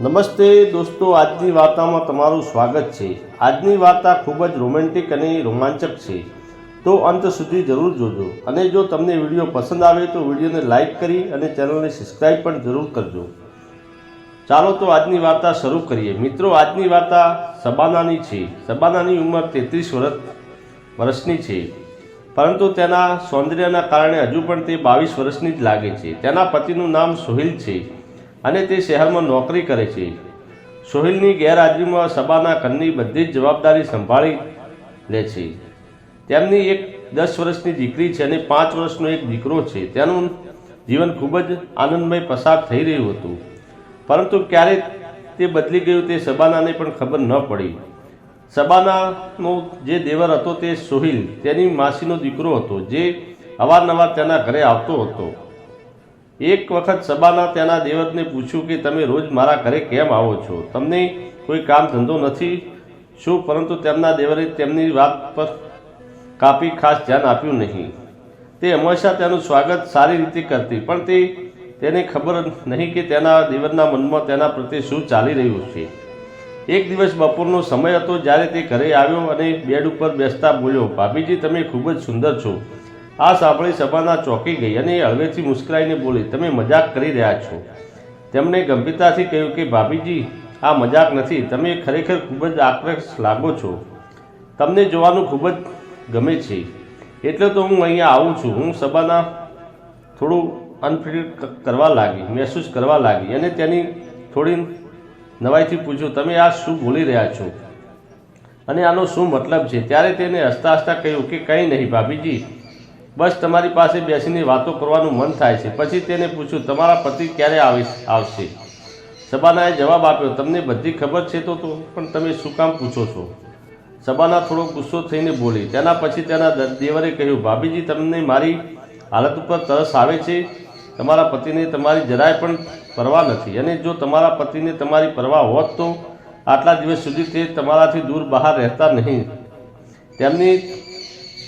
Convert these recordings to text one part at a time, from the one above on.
નમસ્તે દોસ્તો, આજની વાર્તામાં તમારું સ્વાગત છે. આજની વાર્તા ખૂબ જ રોમેન્ટિક અને રોમાંચક છે. તો અંત સુધી જરૂર જોજો અને જો તમને વીડિયો પસંદ આવે તો વિડીયોને લાઈક કરી અને ચેનલને સબસ્ક્રાઈબ પણ જરૂર કરજો. ચાલો તો આજની વાર્તા શરૂ કરીએ. મિત્રો, આજની વાર્તા સબાનાની છે. સબાનાની ઉંમર તેત્રીસ વર્ષ વર્ષની છે. પરંતુ તેના સૌંદર્યના કારણે હજુ પણ તે બાવીસ વર્ષની જ લાગે છે. તેના પતિનું નામ સોહિલ છે. અને તે શહેરમાં નોકરી કરે છે. સોહિલની ગેરહાજરીમાં સભાના ઘરની બધી જ જવાબદારી સંભાળી લે છે. તેમની એક દસ વર્ષની દીકરી છે અને પાંચ વર્ષનો એક દીકરો છે. તેનું જીવન ખૂબ જ આનંદમય પસાર થઈ રહ્યું હતું. પરંતુ ક્યારે તે બદલી ગયું તે સબાનાને પણ ખબર ન પડી. સબાનાનો જે દેવર હતો તે સોહિલ, તેની માસીનો દીકરો હતો, જે અવારનવાર તેના ઘરે આવતો હતો. એક વખત સબાના તેના દેવતને પૂછ્યું કે તમે રોજ મારા ઘરે કેમ આવો છો? તમને કોઈ કામ ધંધો નથી? શું? પરંતુ તેમના દેવરે તેમની વાત પર કાપી ખાસ ધ્યાન આપ્યું નહીં. તે હંમેશા તેનું સ્વાગત સારી રીતે કરતી, પણ તે તેને ખબર નહીં કે તેના દેવરના મનમાં તેના પ્રત્યે શું ચાલી રહ્યું છે. એક દિવસ બપોરનો સમય હતો જ્યારે તે ઘરે આવ્યો અને બેડ ઉપર બેસતા બોલ્યો, ભાભીજી, તમે ખૂબ જ સુંદર છો. આ સાંભળી સભાના ચોંકી ગઈ અને હળવેથી મુસ્કરાઈને બોલી, તમે મજાક કરી રહ્યા છો. તેમણે ગંભીરતાથી કહ્યું કે, ભાભીજી, આ મજાક નથી. તમે ખરેખર ખૂબ જ આકર્ષક લાગો છો. તમને જોવાનું ખૂબ જ ગમે છે. એટલે તો હું અહીંયા આવું છું. હું સભાના થોડું અનફિલ કરવા લાગી, મહેસૂસ કરવા લાગી અને તેની થોડી નવાઈથી પૂછ્યું, તમે આ શું બોલી રહ્યા છો? અને આનો શું મતલબ છે? ત્યારે તેને હસતા હસતા કહ્યું કે, કંઈ નહીં ભાભીજી. બસ તમારી પાસે બેસીને વાતો કરવાનું મન થાય છે. પછી તેને પૂછ્યું, તમારા પતિ ક્યારે આવી આવશે? સબાનાએ જવાબ આપ્યો, તમને બધી ખબર છે તો પણ તમે શું કામ પૂછો છો? સબાના થોડો ગુસ્સો થઈને બોલી, તેના પછી તેના દેવરે કહ્યું, ભાભીજી, તમને મારી હાલત ઉપર તરસ આવે છે? તમારા પતિને તમારી જરાય પણ પરવા નથી. અને જો તમારા પતિને તમારી પરવા હોત તો, આટલા દિવસ સુધી તે તમારાથી દૂર બહાર રહેતા નહીં. તેમની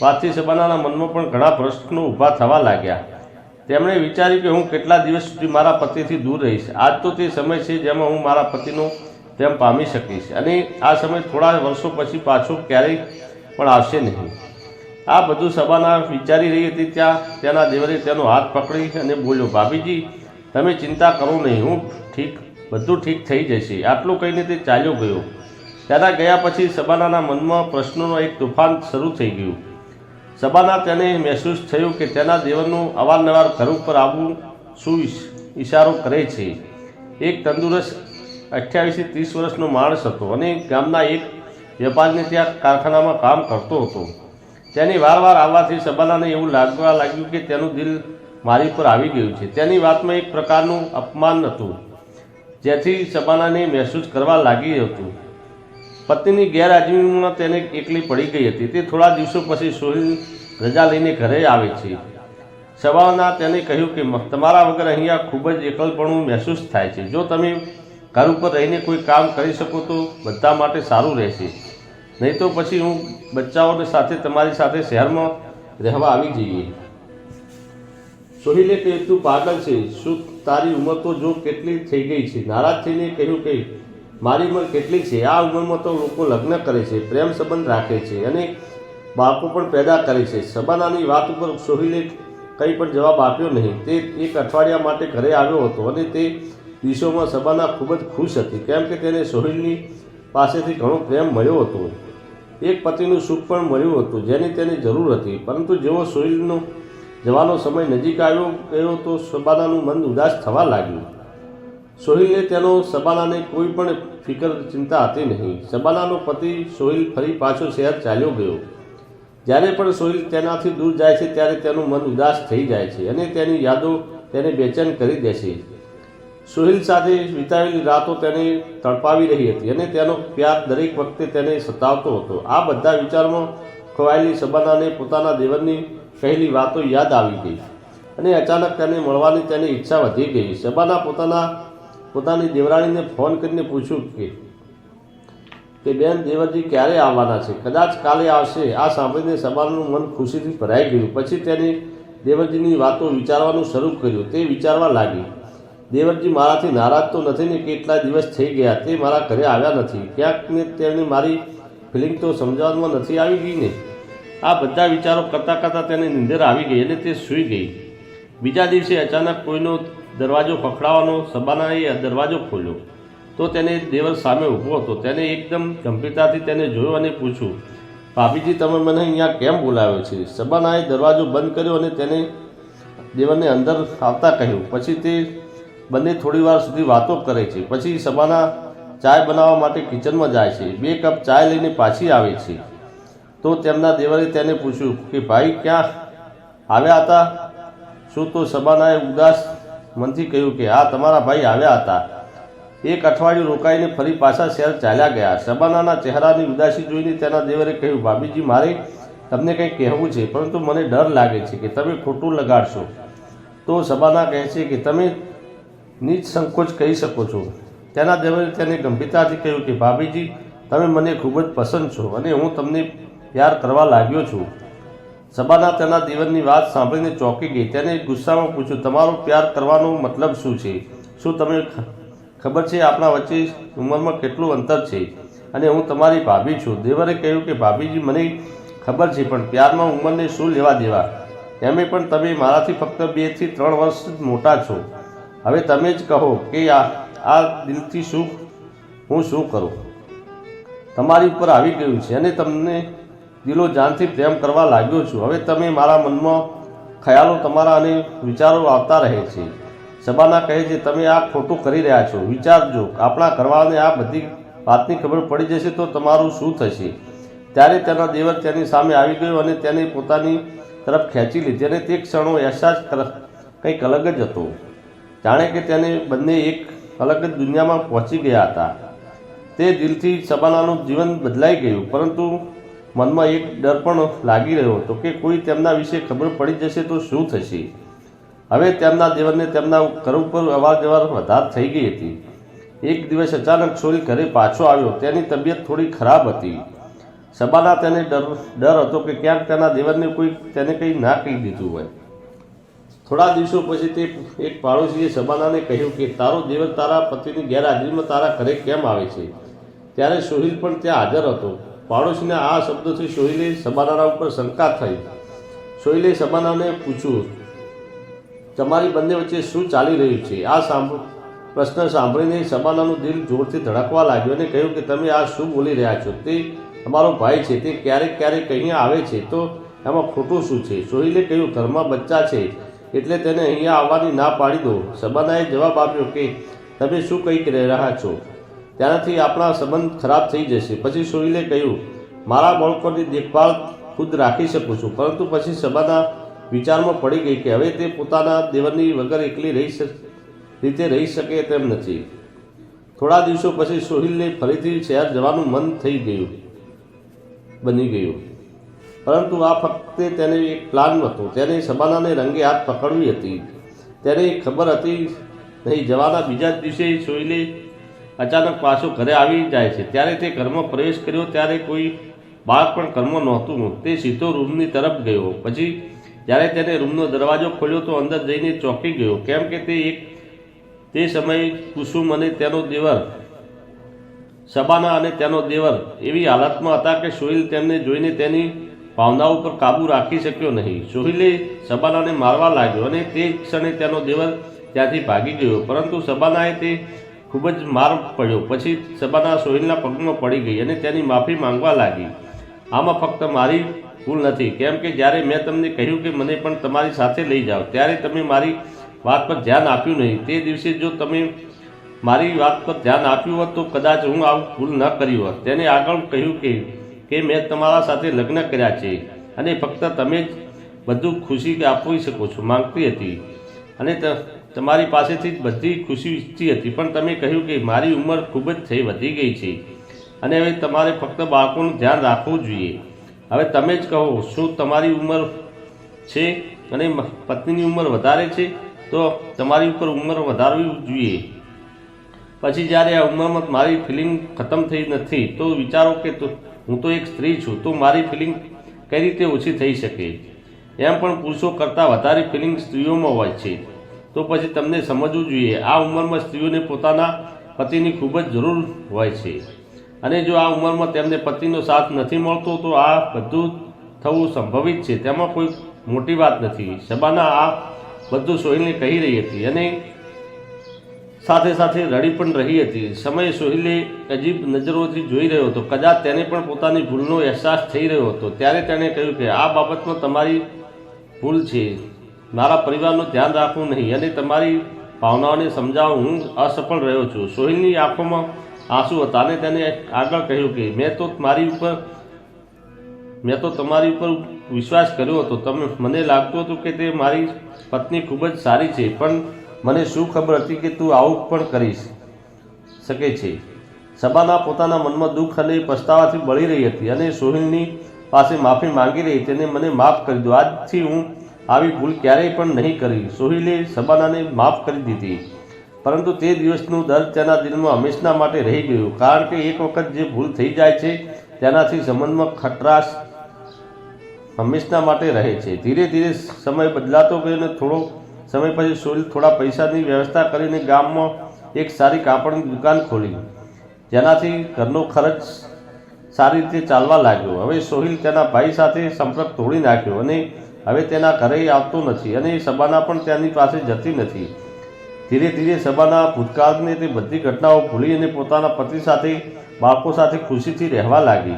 વાતથી સભાના મનમાં પણ ઘણા પ્રશ્નો ઊભા થવા લાગ્યા. તેમણે વિચાર્યું કે હું કેટલા દિવસ સુધી મારા પતિથી દૂર રહીશ. આજ તો તે સમય છે જેમાં હું મારા પતિનો તેમ પામી શકીશ. અને આ સમય થોડા વર્ષો પછી પાછો ક્યારેય પણ આવશે નહીં. આ બધું સભાના વિચારી રહી હતી ત્યાં તેના દેવરે તેનો હાથ પકડી અને બોલ્યો, ભાભીજી, તમે ચિંતા કરો નહીં, હું ઠીક, બધું ઠીક થઈ જશે. આટલું કહીને તે ચાલ્યો ગયો. તેના ગયા પછી સભાના મનમાં પ્રશ્નોનો એક તોફાન શરૂ થઈ ગયું. સબાના તેને મહેસૂસ થયું કે તેના જીવનનું અવારનવાર ઘર ઉપર આવવું શું ઇશારો કરે છે. એક તંદુરસ્ત અઠ્યાવીસથી ત્રીસ વર્ષનો માણસ હતો અને ગામના એક વેપારીને ત્યાં કારખાનામાં કામ કરતો હતો. તેની વારવાર આવવાથી સબાનાને એવું લાગવા લાગ્યું કે તેનું દિલ મારી પર આવી ગયું છે. તેની વાતમાં એક પ્રકારનું અપમાન હતું, જેથી સબાનાને મહેસૂસ કરવા લાગી હતું. પત્નીની ગેરહાજરીમાં તેને એકલી પડી ગઈ હતી. તે થોડા દિવસો પછી સોહિલ રજા લઈને ઘરે આવે છે. સવારના તેને કહ્યું કે તમારા વગર અહીંયા ખૂબ જ એકલપણું મહેસૂસ થાય છે. જો તમે ઘર ઉપર રહીને કોઈ કામ કરી શકો તો બધા માટે સારું રહેશે. નહીં તો પછી હું બચ્ચાઓને સાથે તમારી સાથે શહેરમાં રહેવા આવી જઈએ. સોહિલે કહ્યું, તું પાગલ છે. શું તારી ઉંમર તો જો કેટલી થઈ ગઈ છે? નારાજ થઈને કહ્યું કે મારી ઉંમર કેટલી છે? આ ઉંમરમાં તો લોકો લગ્ન કરે છે, પ્રેમ સંબંધ રાખે છે અને બાળકો પણ પેદા કરે છે. સબાનાની વાત ઉપર સોહિલે કંઈ પણ જવાબ આપ્યો નહીં. તે એક અઠવાડિયા માટે ઘરે આવ્યો હતો અને તે દિવસોમાં સબાના ખૂબ જ ખુશ હતી. કેમ કે તેને સોહિલની પાસેથી ઘણો પ્રેમ મળ્યો હતો. એક પતિનું સુખ પણ મળ્યું હતું, જેની તેને જરૂર હતી. પરંતુ જેવો સોહિલનો જવાનો સમય નજીક આવ્યો ગયો તો સબાનાનું મન ઉદાસ થવા લાગ્યું. સોહિલને તેનો સબાલાને કોઈ પણ ફિકર, ચિંતા હતી નહીં. સબાલાનો પતિ સોહિલ ફરી પાછો શહેર ચાલ્યો ગયો. જ્યારે પણ સોહિલ તેનાથી દૂર જાય છે, ત્યારે તેનું મન ઉદાસ થઈ જાય છે અને તેની યાદો તેને બેચેન કરી દે છે. સોહિલ સાથે વિતાવેલી રાતો તેને તડપાવી રહી હતી અને તેનો પ્યાર દરેક વખતે તેને સતાવતો હતો. આ બધા વિચારમાં ખોવાયેલી સબાનાને પોતાના દેવરની કહેલી વાતો યાદ આવી ગઈ અને અચાનક તેને મળવાની તેની ઈચ્છા વધી ગઈ. સબાના પોતાના પોતાની દેવરાણીને ફોન કરીને પૂછ્યું કે કે બેન, દેવરજી ક્યારે આવવાના છે? કદાચ કાલે આવશે. આ સાંભળીને સબાનું મન ખુશીથી ભરાઈ ગયું. પછી તેને દેવરજીની વાતો વિચારવાનું શરૂ કર્યું. તે વિચારવા લાગી, દેવરજી મારાથી નારાજ તો નથી ને કેટલા દિવસ થઈ ગયા? તે મારા ઘરે આવ્યા નથી. ક્યાંક ને તેમને મારી ફિલિંગ તો સમજાવવામાં નથી આવી ગઈ ને? આ બધા વિચારો કરતાં કરતાં તેને નિંદર આવી ગઈ અને તે સૂઈ ગઈ. બીજા દિવસે અચાનક કોઈનો દરવાજો ખખડાવવાનો સબાનાએ દરવાજો ખોલ્યો. તો તેને દેવર સામે ઊભો હતો. તેને એકદમ ગંભીરતાથી તેને જોયો અને પૂછ્યું, ભાભીજી, તમે મને અહીંયા કેમ બોલાવ્યો છે? સબાનાએ દરવાજો બંધ કર્યો અને તેને દેવરને અંદર આવતા કહ્યું. પછી તે બંને થોડી વાર સુધી વાતો કરે છે. પછી સબાના ચાય બનાવવા માટે કિચનમાં જાય છે. બે કપ ચાય લઈને પાછી આવે છે. તો તેમના દેવરે તેને પૂછ્યું કે, ભાઈ, ક્યાં આવ્યા હતા? શું તો સબાનાએ ઉદાસ મનથી કહ્યું કે, હા, તમારા ભાઈ આવ્યા હતા. એક અઠવાડિયું રોકાઈને ફરી પાછા શહેર ચાલ્યા ગયા. સબાનાના ચહેરાની ઉદાસી જોઈને તેના દેવરે કહ્યું, ભાભીજી, મારે તમને કંઈ કહેવું છે, પરંતુ મને ડર લાગે છે કે તમે ખોટું લગાડશો. તો સબાના કહે છે કે, તમે નીચ સંકોચ કહી શકો છો. તેના દેવરે તેને ગંભીરતાથી કહ્યું કે, ભાભીજી, તમે મને ખૂબ જ પસંદ છો અને હું તમને પ્યાર કરવા લાગ્યો છું. સબાના તેના દેવરની વાત સાંભળીને ચોંકી ગઈ. તેને ગુસ્સામાં પૂછ્યું, તમારો પ્યાર કરવાનો મતલબ શું છે? શું તમે ખબર છે આપણા વચ્ચે ઉંમરમાં કેટલું અંતર છે? અને હું તમારી ભાભી છું. દેવરે કહ્યું કે, ભાભીજી, મને ખબર છે, પણ પ્યારમાં ઉંમરને શું લેવા દેવા? એમે પણ તમે મારાથી ફક્ત બેથી ત્રણ વર્ષ મોટા છો. હવે તમે જ કહો કે આ આ દિલથી શું, હું શું કરું? તમારી ઉપર આવી ગયું છે અને તમને દિલો જાનથી પ્રેમ કરવા લાગ્યો છું. હવે તમે મારા મનમાં ખ્યાલો તમારા અને વિચારો આવતા રહે છે. સબાના કહે છે, તમે આ ખોટું કરી રહ્યા છો. વિચારજો, આપણા ઘરવાળાને આ બધી વાતની ખબર પડી જશે તો તમારું શું થશે? ત્યારે તેના દેવર તેની સામે આવી ગયો અને તેને પોતાની તરફ ખેંચી લીધી અને તે ક્ષણો અહેસાસ કંઈક અલગ જ હતો. જાણે કે તેને બંને એક અલગ જ દુનિયામાં પહોંચી ગયા હતા. તે દિલથી સબાનાનું જીવન બદલાઈ ગયું, પરંતુ મનમાં એક ડર પણ લાગી રહ્યો હતો કે કોઈ તેમના વિશે ખબર પડી જશે તો શું થશે? હવે તેમના જીવનને તેમના ઘર ઉપર અવારજવાર વધાર થઈ ગઈ હતી. એક દિવસ અચાનક છોરી ઘરે પાછો આવ્યો. તેની તબિયત થોડી ખરાબ હતી. સબાના તેને ડર ડર હતો કે ક્યાંક તેના દેવરને કોઈ તેને કંઈ ના કહી દીધું હોય. થોડા દિવસો પછી તે એક પાડોશીએ સબાનાને કહ્યું કે, તારો દેવર તારા પતિની ગેરહાજરીમાં તારા ઘરે કેમ આવે છે? ત્યારે સુહિલ પણ ત્યાં હાજર હતો. પાડોશીના આ શબ્દોથી સોહિલે સબાનાના ઉપર શંકા થઈ. સોહિલે સબાનાને પૂછ્યું, તમારી બંને વચ્ચે શું ચાલી રહ્યું છે? આ સાંભળ પ્રશ્ન સાંભળીને સબાનાનું દિલ જોરથી ધડકવા લાગ્યું અને કહ્યું કે, તમે આ શું બોલી રહ્યા છો? તે તમારો ભાઈ છે, તે ક્યારેક ક્યારેક અહીંયા આવે છે, તો એમાં ખોટું શું છે? સોહિલે કહ્યું, ઘરમાં બચ્ચા છે, એટલે તેને અહીંયા આવવાની ના પાડી દો. સબાનાએ જવાબ આપ્યો કે, તમે શું કહી રહ્યા છો? ત્યાંથી આપણા સંબંધ ખરાબ થઈ જશે. પછી સોહિલે કહ્યું, મારા બાળકોની દેખભાળ ખુદ રાખી શકું છું. પરંતુ પછી સભાના વિચારમાં પડી ગઈ કે હવે તે પોતાના દેવરની વગર એકલી રહી રીતે રહી શકે તેમ નથી. થોડા દિવસો પછી સોહિલને ફરીથી શહેર જવાનું મન થઈ ગયું, બની ગયું. પરંતુ આ ફક્ત તેને એક પ્લાન હતો. તેને સબાનાને રંગે હાથ પકડવી હતી. તેને ખબર હતી નહીં. જવાના બીજા જ દિવસે સોહિલે અચાનક પાછો ઘરે આવી જાય છે. ત્યારે તે ઘરમાં પ્રવેશ કર્યો, ત્યારે કોઈ બાળક પણ ઘરમાં નહોતું. તે સીધો રૂમની તરફ ગયો. પછી જ્યારે તેને રૂમનો દરવાજો ખોલ્યો, તો અંદર જઈને ચોંકી ગયો. કેમ કે તે એક, તે સમયે કુસુમ અને તેનો દેવર, સબાના અને તેનો દેવર એવી હાલતમાં હતા કે સોહિલ તેમને જોઈને તેની ભાવનાઓ પર કાબૂ રાખી શક્યો નહીં. સોહિલે સબાનાને મારવા લાગ્યો અને તે ક્ષણે તેનો દેવર ત્યાંથી ભાગી ગયો. પરંતુ સબાનાએ તે ખૂબ જ માર પડ્યો. પછી સબાના સોહિલના પગમાં પડી ગઈ અને તેની માફી માંગવા લાગી. આમાં ફક્ત મારી ભૂલ નથી. કેમ કે જ્યારે મેં તમને કહ્યું કે મને પણ તમારી સાથે લઈ જાઓ, ત્યારે તમે મારી વાત પર ધ્યાન આપ્યું નહીં. તે દિવસે જો તમે મારી વાત પર ધ્યાન આપ્યું હોત તો કદાચ હું આવું ભૂલ ન કરી હોત. તેને આગળ કહ્યું કે કે મેં તમારા સાથે લગ્ન કર્યા છે અને ફક્ત તમે જ બધું ખુશી આપી શકો છો. માંગતી હતી. અને તમારી પાસેથી જ બધી ખુશી ઈચ્છતી હતી, પણ તમે કહ્યું કે મારી ઉંમર ખૂબ જ થઈ વધી ગઈ છે. અને હવે તમારે ફક્ત બાળકોનું ધ્યાન રાખવું જોઈએ. હવે તમે જ કહો, શું તમારી ઉંમર છે અને પત્નીની ઉંમર વધારે છે? તો તમારી ઉપર ઉંમર વધારવી જોઈએ. પછી જ્યારે આ ઉંમરમાં મારી ફિલિંગ ખતમ થઈ નથી, તો વિચારો કે હું તો એક સ્ત્રી છું, તો મારી ફિલિંગ કઈ રીતે ઓછી થઈ શકે? એમ પણ પુરુષો કરતાં વધારે ફિલિંગ સ્ત્રીઓમાં હોય છે. તો પછી તમને સમજવું જોઈએ. આ ઉંમરમાં સ્ત્રીઓને પોતાના પતિની ખૂબ જ જરૂર હોય છે. અને જો આ ઉંમરમાં તેમને પતિનો સાથ નથી મળતો, તો આ બધું થવું સંભવિત છે. તેમાં કોઈ મોટી વાત નથી. શબાના આ બધું સોહિલને કહી રહી હતી અને સાથે સાથે રડી પણ રહી હતી. સમય સોહિલે અજીબ નજરોથી જોઈ રહ્યો હતો. કદાચ તેને પણ પોતાની ભૂલનો અહેસાસ થઈ રહ્યો હતો. ત્યારે તેણે કહ્યું કે આ બાબતમાં તમારી ભૂલ છે. મારા પરિવારનું ધ્યાન રાખવું નહીં અને તમારી ભાવનાઓને સમજાવવા હું અસફળ રહ્યો છું. સોહિલની આંખોમાં આંસુ હતા અને તેને આગળ કહ્યું કે, મેં તો મારી ઉપર, મેં તો તમારી ઉપર વિશ્વાસ કર્યો હતો. તમે, મને લાગતું હતું કે તે મારી પત્ની ખૂબ જ સારી છે, પણ મને શું ખબર હતી કે તું આવું પણ કરીશ શકે છે? સબાના પોતાના મનમાં દુઃખ અને પસ્તાવાથી બળી રહી હતી અને સોહિલની પાસે માફી માંગી રહી. તેને મને માફ કરી દો. આજથી હું આવી ભૂલ ક્યારેય પણ નહીં કરી. સોહિલે સબાનાને માફ કરી દીધી. પરંતુ તે દિવસનું દર્દ તેના દિલમાં હંમેશના માટે રહી ગયું. કારણ કે એક વખત જે ભૂલ થઈ જાય છે, તેનાથી સંબંધમાં ખટરાશ હંમેશના માટે રહે છે. ધીરે ધીરે સમય બદલાતો ગયો અને થોડો સમય પછી સોહિલ થોડા પૈસાની વ્યવસ્થા કરીને ગામમાં એક સારી કાપડની દુકાન ખોલી. જેનાથી ઘરનો ખર્ચ સારી રીતે ચાલવા લાગ્યો. હવે સોહિલ તેના ભાઈ સાથે સંપર્ક તોડી નાખ્યો અને હવે તેના ઘરે આવતો નથી અને સબાના પણ તેની પાસે જતી નથી. ધીરે ધીરે સબાના ભૂતકાળની તે બધી ઘટનાઓ ભૂલી અને પોતાના પતિ સાથે, બાળકો સાથે ખુશીથી રહેવા લાગી.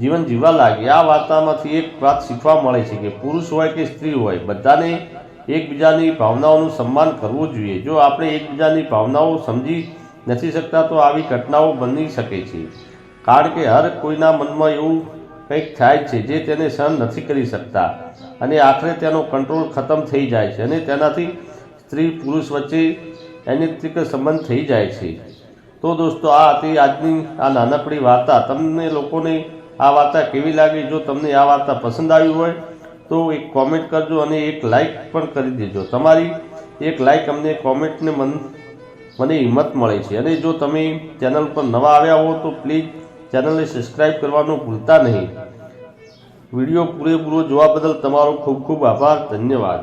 જીવન જીવવા લાગી. આ વાર્તામાંથી એક વાત શીખવા મળે છે કે પુરુષ હોય કે સ્ત્રી હોય, બધાને એકબીજાની ભાવનાઓનું સન્માન કરવું જોઈએ. જો આપણે એકબીજાની ભાવનાઓ સમજી નથી શકતા, તો આવી ઘટનાઓ બની શકે છે. કારણ કે હર કોઈના મનમાં એવું કંઈક થાય છે જે તેને સહન નથી કરી શકતા. અને આખરે તેનો કંટ્રોલ ખતમ થઈ જાય છે અને તેનાથી સ્ત્રી પુરુષ વચ્ચે એનેત્રિક સંબંધ થઈ જાય છે. તો દોસ્તો, આ હતી આજની આ નાનકડી વાર્તા. તમને લોકોને આ વાર્તા કેવી લાગી? જો તમને આ વાર્તા પસંદ આવી હોય, તો એક કોમેન્ટ કરજો અને એક લાઈક પણ કરી દેજો. તમારી એક લાઈક અમને કોમેન્ટને મન, મને હિંમત મળે છે. અને જો તમે ચેનલ પર નવા આવ્યા હો, તો પ્લીઝ ચેનલને સબસ્ક્રાઈબ કરવાનું ભૂલતા નહીં. વીડિયો પૂરેપૂરો જોવા બદલ તમારો ખૂબ ખૂબ આભાર. ધન્યવાદ.